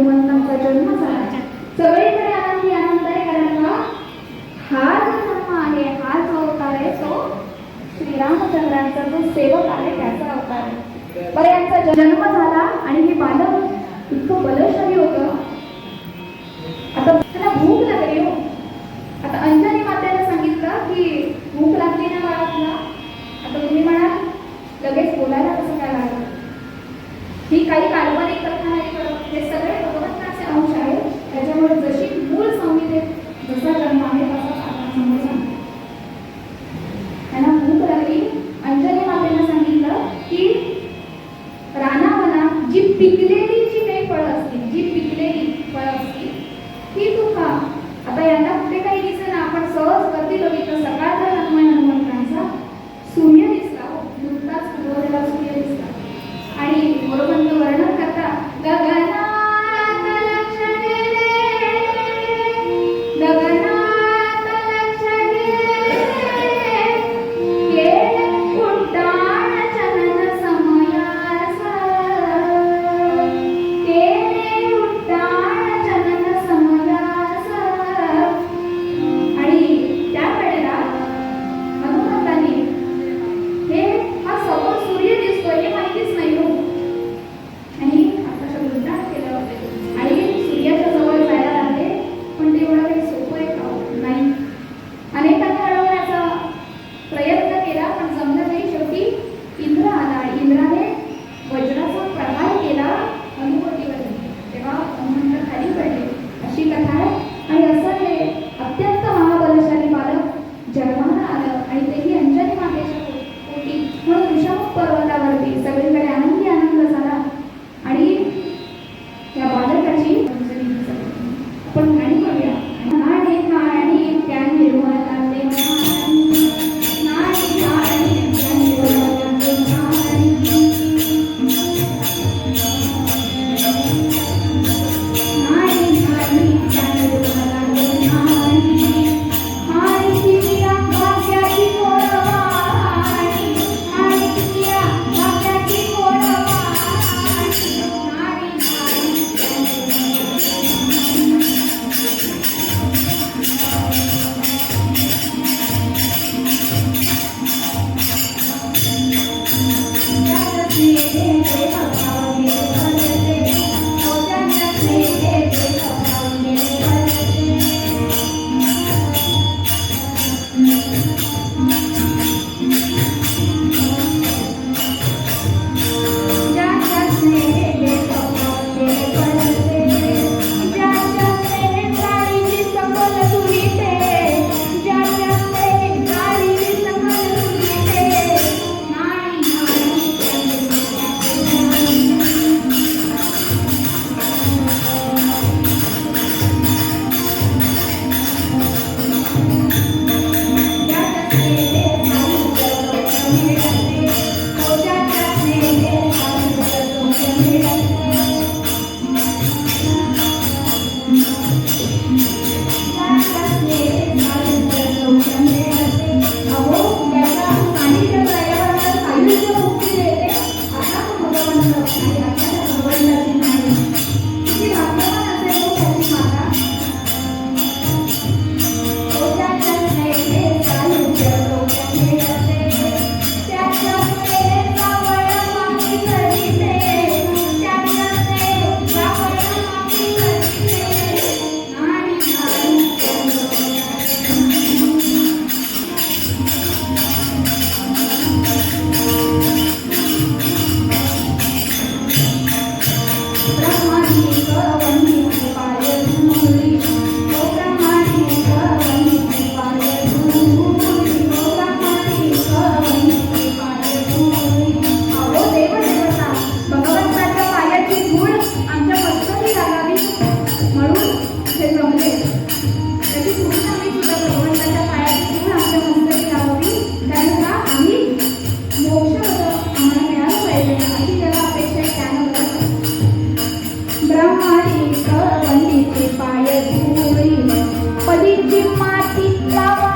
शुक्ल हनुमंतांचा जन्म झाला सगळीकडे आनंदी आनंद आहे कारण का हा जो जन्म आहे हा जो अवतार आहे तो श्रीरामचंद्रांचा जो सेवक आहे त्याचा अवतार आहे बरं यांचा जन्म झाला आणि हे बालक इतकं बलशाली होतं आता त्याला भूक लागली हो आता अंजनी मात्याला सांगितलं की भूक लागली ना बाळाला आता तुम्ही म्हणाल लगेच बोलायला कसं काय लागलं? ही काही काल्पनिक कथा नाही करत हे सगळे आता यांना कुठे काही दिसेना आपण सहज कधी बघितलं por you Di mati kawan